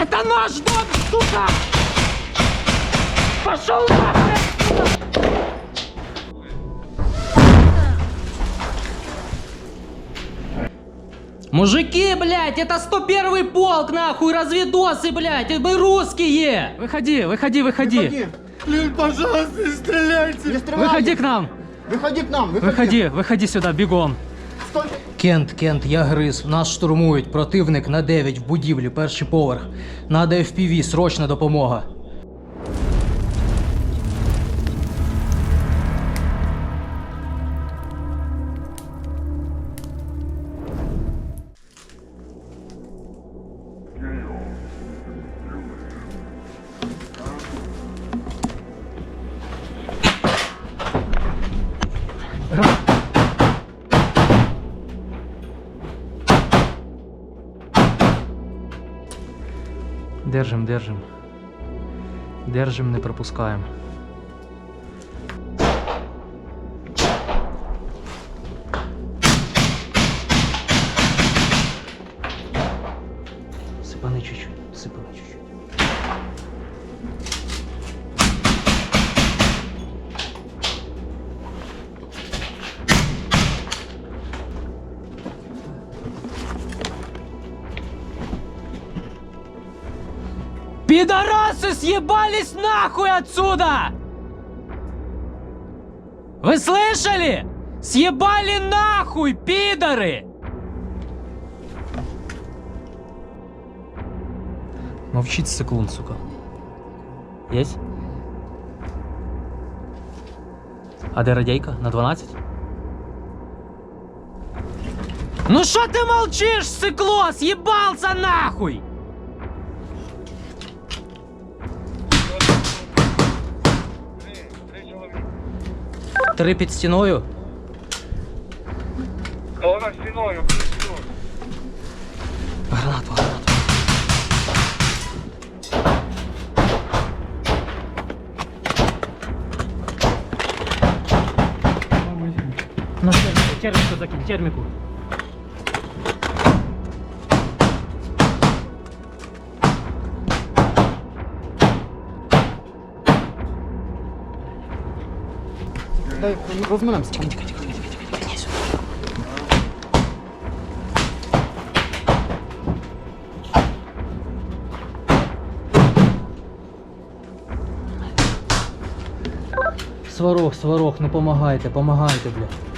Это наш дом, сука! Пошел нахрен! Мужики, блядь, это 101 полк, нахуй, разведосы, блядь, вы русские! Выходи, выходи, выходи. выходи. Блин, пожалуйста, не стреляйте. Не выходи к нам. Выходи к нам, выходи. Выходи, выходи сюда, бегом. Кент, Кент, я гриз. Нас штурмують. Противник на 9 в будівлі, перший поверх. Надо FPV, срочна допомога. держим, держим. Держим, не пропускаем. Сипани чуть-чуть, сипани чуть-чуть. Пидорасы съебались нахуй отсюда! Вы слышали? Съебали нахуй, пидоры! Мовчите, циклон, сука. Есть? А де радейка? На 12? Ну что ты молчишь, циклос, ебался нахуй! Три під стіною. Вона стіною, під стіною. Гранату, гранату. Ну, терміку закинь, терміку. дай розминемося. Тікай, тікай, тікай, тікай, тікай, тікай. Сварог, сварог, ну помагайте, помагайте, бля.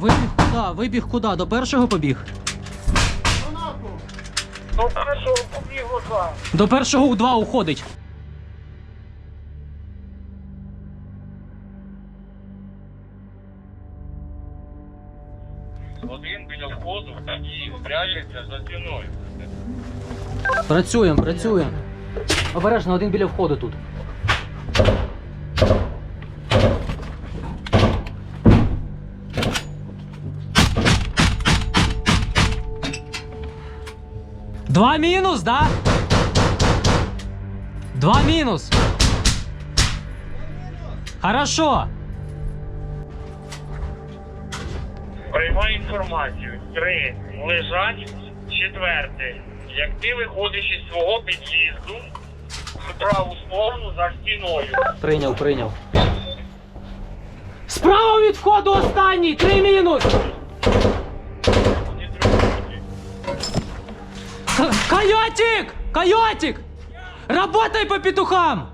Вибіг куди? Вибіг куди? До першого побіг? До першого побіг у два. До першого у два уходить. Один біля входу і прячеться за стіною. Працюємо, працюємо. Обережно, один біля входу тут. Два мінус, да? Два мінус. Хорошо. Приймай інформацію. Три. Лежать. Четверте. Як ти виходиш із свого під'їзду, в праву сторону за стіною. Прийняв, прийняв. Справа від входу останній. Три мінус. Койотик! Койотик! Работай по петухам!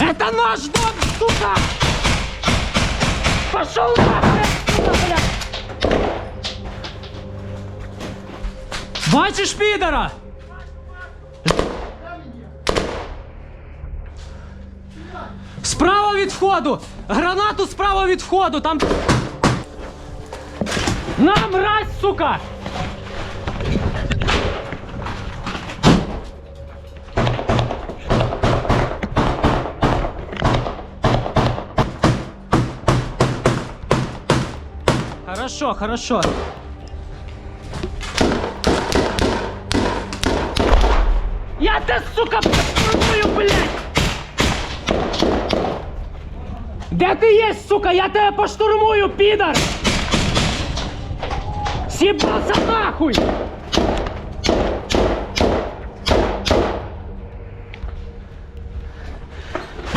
Это наш дом, сука! Пошел нахрен! Бачишь пидора? Справа від входу! Гранату справа від входу! Там... Нам мразь, сука! Хорошо, хорошо. Я ты, сука, пропую, блядь! Де ти є, сука? Я тебе поштурмую, підар! Сібався нахуй!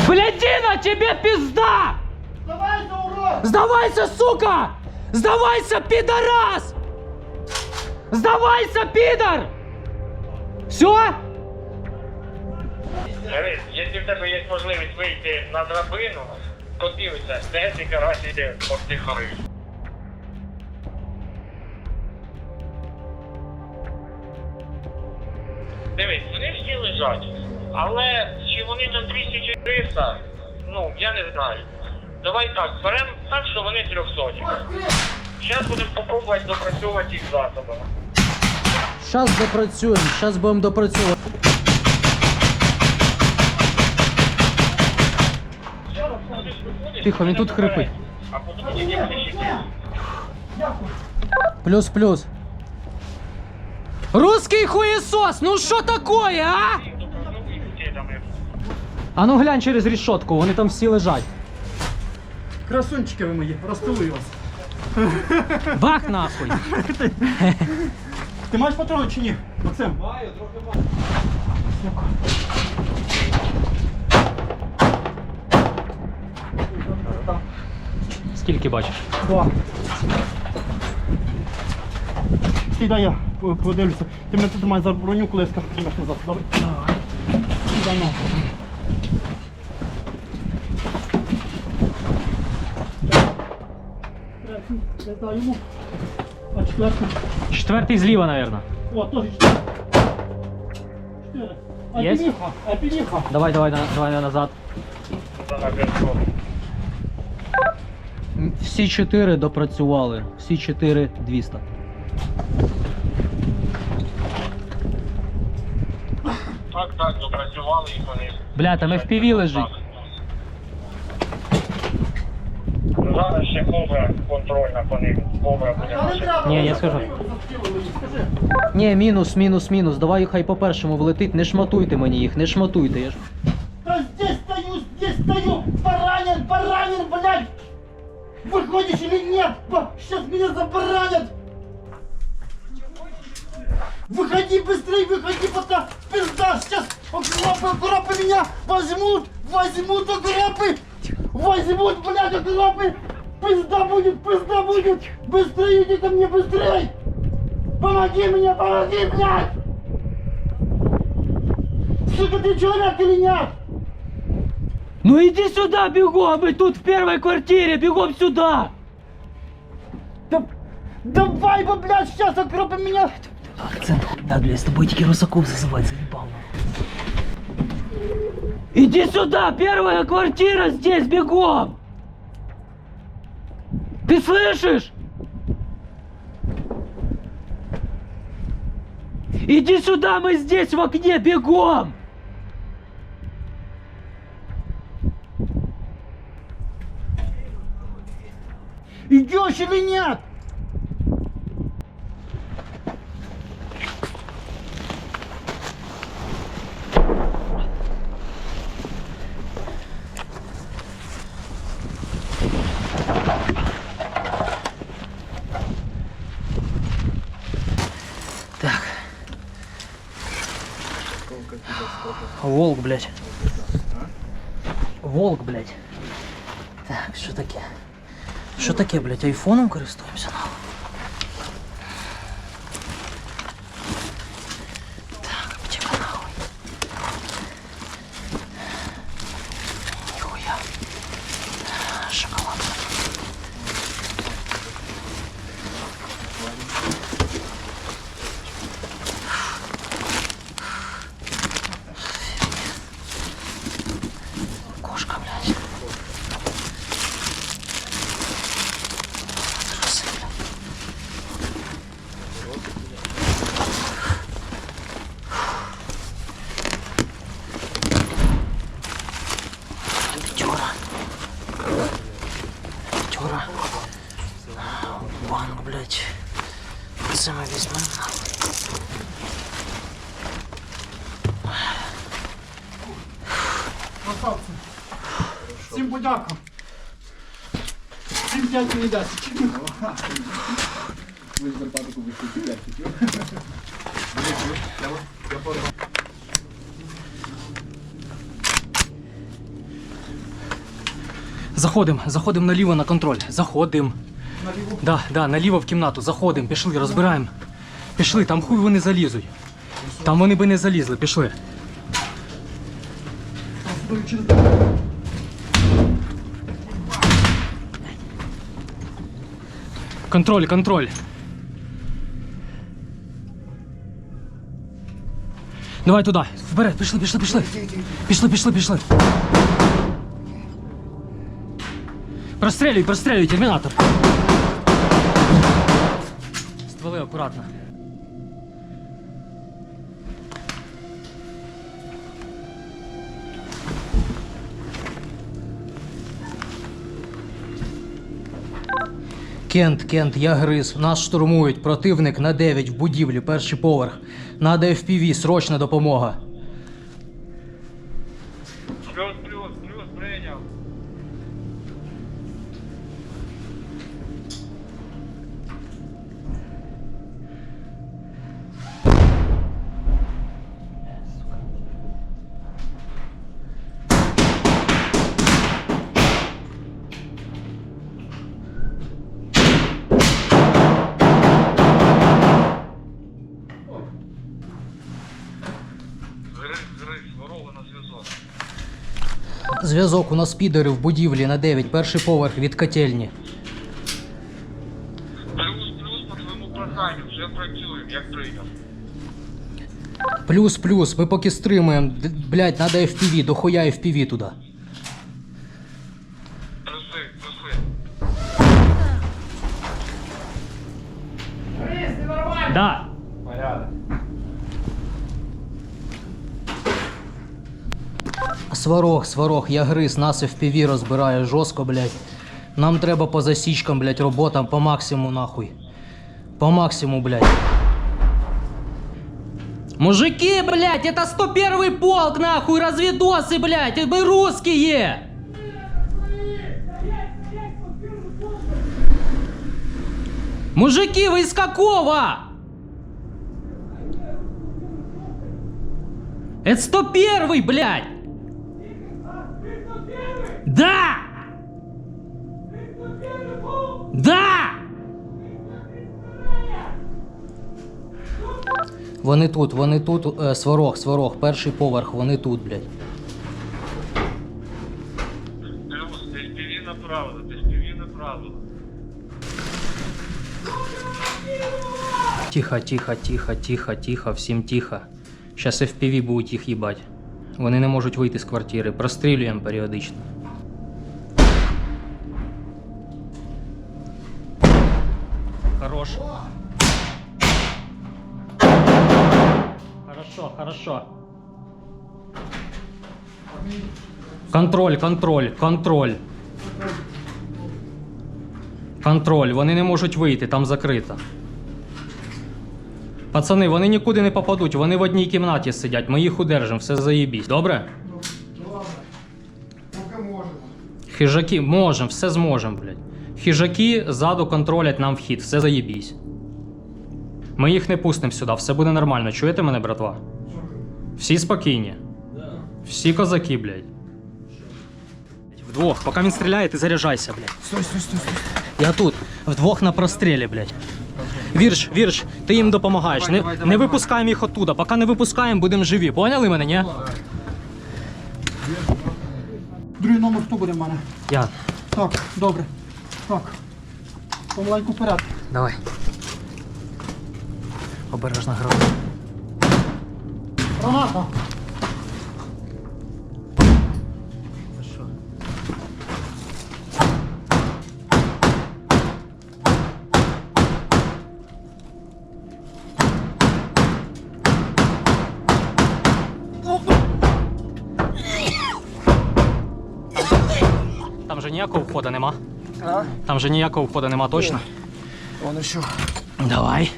Блядина, тебе пизда! Сдавайся, урод! Сдавайся, сука! Здавайся, підарас! Здавайся, підар! Все? Гриз, якщо в тебе є можливість вийти на драбину, то дивися, десять разів повтихариш. Дивись, вони всі лежать, але чи вони там 200 чи 300, ну, я не знаю. Давай так, беремо так, що вони трьохсотні. Зараз будемо спробувати допрацьовувати їх засобами. Зараз допрацюємо, зараз будемо допрацьовувати. Тихо, він тут хрипить. А потім Плюс-плюс. Русский хуесос, ну що такое, а? А ну глянь через рішотку, вони там всі лежать. Красунчиками мої, розцілую вас. Бах нахуй! Ти маєш патрони чи ні? Максим? Маю, трохи маю. Скільки бачиш? Два. Сідай я подивлюся. Ти мене тут маєш за броню, коли я скажу, що ти мене не засудовий. Сідай нахуй. А четвертый? Четвертий зліва, мабуть. О, тоже четыре. Четыре. Есть? Альпиниха, альпиниха. Давай, давай, давай назад. Всі чотири допрацювали. Всі чотири 200. Так, так, допрацювали їх вони. Бля, там FPV лежить. ще кобра контрольна по ним. Кобра буде. Ні, я скажу. Ні, мінус, мінус, мінус. Давай хай по першому влетить, не шматуйте мені їх, не шматуйте. Я ж... Да здесь стою, здесь стою! Баранин, баранин, блядь! Выходишь или нет? Сейчас меня забаранят! Выходи быстрее, выходи, пока пизда, сейчас окропы, окропы меня возьмут, возьмут окропы, возьмут, блядь, окропы, Пизда будет, пизда будет! Быстрее иди ко мне, быстрей. Помоги мне, помоги, блядь! Сука, ты человек или нет? Ну иди сюда, бегом! Мы тут в первой квартире, бегом сюда! Да, давай бы, блядь, сейчас окропи меня! Акцент, да, блядь, с тобой эти русаков зазывать, заебал. Иди сюда, первая квартира здесь, бегом! Ты слышишь? Иди сюда, мы здесь в окне, бегом! Идешь или нет? Волк, блядь. Волк, блядь. Так, что таке? Что таке, блядь, айфоном користуемся? Красавці. Всім подяка. Всім п'ять і 10. Ви зарплату кубишки 5 Заходимо, заходимо наліво на контроль. Заходимо. Наліво? Да, да, наліво в кімнату, заходимо, пішли, розбираємо. Пішли, там хуй вони залізуть. Там вони би не залізли, пішли. выключен. Контроль, контроль. Давай туда. Вперед, пішли, пішли, пішли. Пішли, пішли, пішли. Прострілюй, прострілюй, термінатор. Стволи акуратно. Кент, Кент, я гриз. Нас штурмують. Противник на 9 в будівлі, перший поверх. Надо FPV, срочна допомога. Зв'язок у нас підери в будівлі на 9, перший поверх від котельні. Плюс, плюс по твоєму проханню, вже працюємо, як прийняв. Плюс, плюс, ми поки стримуємо. Блять, Блядь, треба FPV, дохуя FPV туди. Плюси, плюси. Сварог, сварог, я гриз, нас FPV розбирає жорстко, блядь. Нам треба по засічкам, блядь, роботам по максимуму, нахуй. По максимуму, блядь. Мужики, блядь, это 101 полк, нахуй, разведосы, блядь, мы русские! Мужики, вы из какого? Это 101, блядь! Вони тут, вони тут, е, сворог, сворог, перший поверх, вони тут, блядь. Плюс, піві направо, піві Тихо, тихо, тихо, тихо, тихо, всім тихо. Зараз FPV будуть їх їбать. Вони не можуть вийти з квартири. Прострілюємо періодично. Хорош. хорошо, хорошо. Контроль, контроль, контроль. Контроль. Вони не можуть вийти, там закрито. Пацани, вони нікуди не попадуть, вони в одній кімнаті сидять. Ми їх удержимо, все заїбісь. Добре? Хижаки можемо, все зможемо, блядь. Хижаки ззаду контролять нам вхід, все заїбісь. Ми їх не пустимо сюди, все буде нормально. Чуєте мене, братва? Всі спокійні. Всі козаки, блядь. Вдвох, поки він стріляє, ти заряджайся, блядь. Стой, стой, стой, стой. Я тут, вдвох на прострілі, блядь. Вірш, вірш, ти їм допомагаєш. Давай, не давай, давай, випускаємо їх оттуда. Поки не випускаємо, будемо живі. Поняли мене, ні? Другий номер хто буде в мене? Я. Так, добре. Так. Помаленьку вперед. Давай. Обережно грав. Граната! Там же ніякого входа нема. А? Там же ніякого входа нема точно. Воно що? Давай.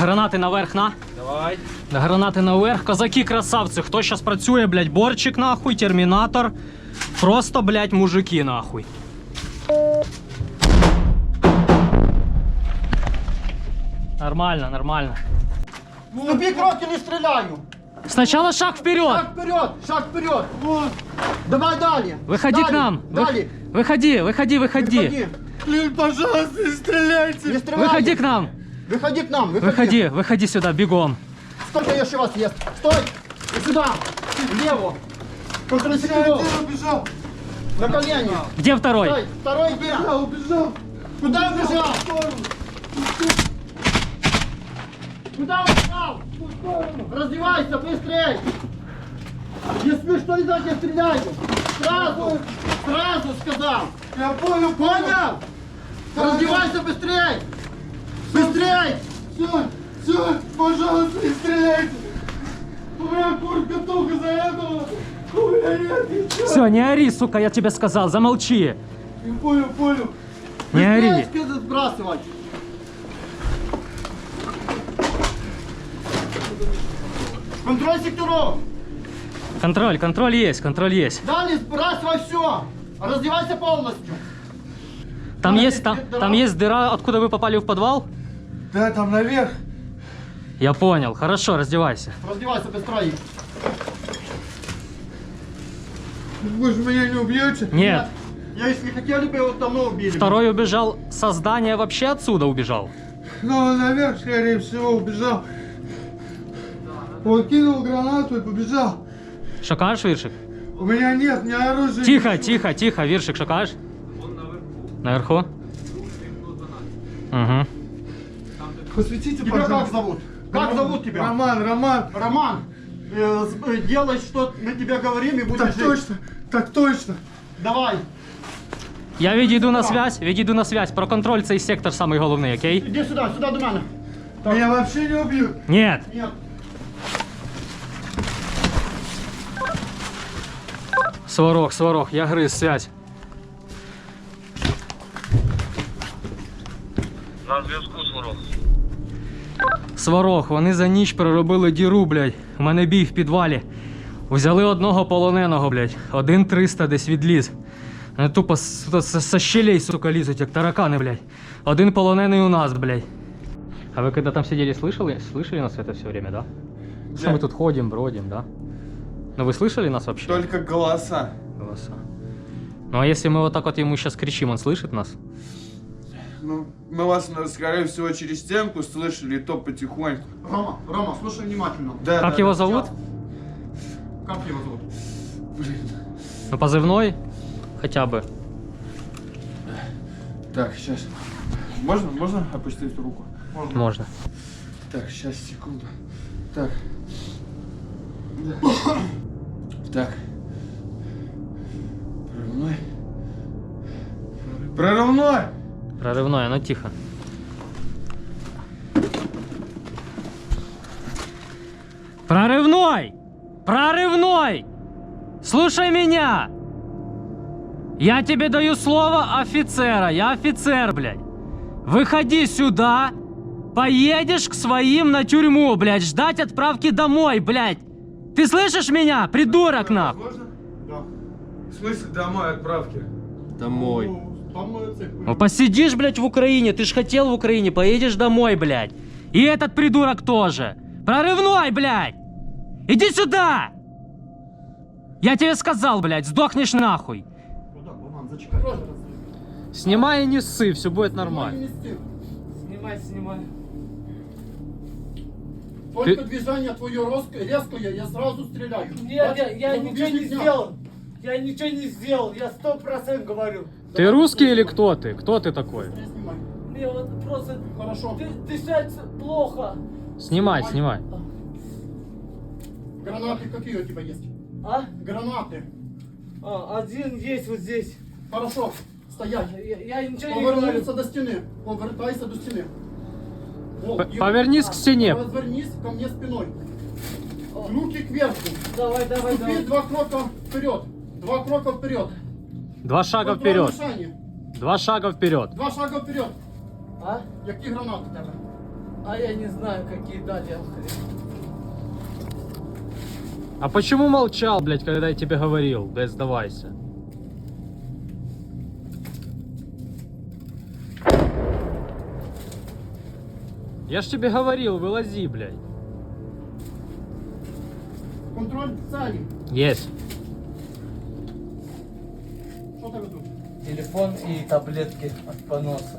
Гранати наверх, на. Давай. Гранати наверх. Козаки красавцы. Хто сейчас працює, блядь, борчик нахуй, термінатор. Просто, блядь, мужики нахуй. Нормально, нормально. Ну, п'ять не стреляю. Сначала шаг вперед. Шаг вперед, шаг вперед. Вот. Давай далі. Выходи далі, к нам. Далі. Выходи, выходи, выходи. Блин, пожалуйста, не стреляйте. Не стреляйте. Выходи к нам. Выходи к нам, выходи. Выходи, выходи сюда, бегом. Сколько еще вас ест? Стой! Сюда! Лево! Контрасекунду! убежал! На колени! Где второй? Стой! Второй где? Убежал, убежал! Куда убежал? Куда убежал? Раздевайся, быстрей! Если что, не так я стреляю! Сразу! Сразу сказал! Я понял, понял! Раздевайся быстрее! Застрять! Все, все, пожалуйста, не стреляйте! У меня куртка только за этого! У меня нет ничего! Все, не ори, сука, я тебе сказал, замолчи! Я понял, понял! Не ори! Не сбрасывать! Контроль секторов! Контроль, контроль есть, контроль есть. Далее сбрасывай все! Раздевайся полностью! Там, а есть, там, там есть дыра, откуда вы попали в подвал? Да, там наверх. Я понял. Хорошо, раздевайся. Раздевайся быстрее. Вы же меня не убьете? Нет. Я, я если хотели бы, его давно убили. Второй убежал Создание вообще отсюда убежал. Ну, а наверх, скорее всего, убежал. Он кинул гранату и побежал. Шакаш, Виршик? У меня нет ни оружия. Тихо, ничего. тихо, тихо, Виршик, шакаш? Он наверху. Наверху? Угу. Посвятите, тебя пожалуйста. как зовут? Как Роман, зовут тебя? Роман, Роман. Роман, э, э, делай, что мы тебе говорим и будешь Так жить. точно, так точно. Давай. Я відійду на связь, відійду на связь. Проконтроль цей сектор самый главный, окей? Иди сюда, сюда до мене. Меня вообще не убьют. Ні. Нет. Сварог, сварог, я грыз связь. На зв'язку, Суров. сварог. Вони за ніч проробили діру, блядь. У мене бій в підвалі. Взяли одного полоненого, блядь. Один триста десь відліз. Вони тупо со щелей, сука, лізуть, як таракани, блядь. Один полонений у нас, блядь. А ви коли там сиділи, слышали? Слышали нас это все время, да? Что мы тут ходим, бродим, да? Ну вы слышали нас вообще? Только голоса. Голоса. Ну а если мы вот так вот ему сейчас кричим, он слышит нас? ну, мы вас, ну, скорее всего, через стенку слышали, и то потихоньку. Рома, Рома, слушай внимательно. Да, как да, его да, зовут? Я... Как его зовут? Блин. Ну, позывной хотя бы. Так, сейчас. Можно, можно опустить руку? Можно. Можно. Так, сейчас, секунду. Так. Так. Прорывной. Прорывной! Прорывное, но тихо. Прорывной! Прорывной! Слушай меня! Я тебе даю слово офицера. Я офицер, блядь. Выходи сюда. Поедешь к своим на тюрьму, блядь. Ждать отправки домой, блядь. Ты слышишь меня, придурок нахуй? Да. В смысле домой отправки? Домой. Ну посидишь, блядь, в Украине, ты ж хотел в Украине, поедешь домой, блядь. И этот придурок тоже. Прорывной, блядь! Иди сюда! Я тебе сказал, блядь, сдохнешь нахуй. Куда, Буман, Снимай и не ссы, все будет нормально. Снимай, снимай. Только Ты... движение твое резкое, резкое, я сразу стреляю. Нет, я, я ничего не сделал. Я ничего не сделал, я сто процентов говорю. Ты русский или кто ты? Кто ты такой? Мне вот просто Хорошо. ды- дышать плохо. Снимай, снимай. А. Гранаты какие у тебя есть? А? Гранаты. А, один есть вот здесь. Хорошо, стоять. Я, я ничего не говорю. Повернувся до стіни. Повертайся до стіни. О, П- і- Повернись к а, стене. Повернись ко мне спиной. Руки кверху. Давай, давай, Ступи давай. два крока вперед. Два крока вперед. Два шага вперед. Два шага вперед. Два шага вперед. А? какие гранаты тогда? А я не знаю, какие дали. А почему молчал, блядь, когда я тебе говорил? Да сдавайся. Я ж тебе говорил, вылази, блядь. Контроль цели. Есть. Телефон и таблетки от поноса.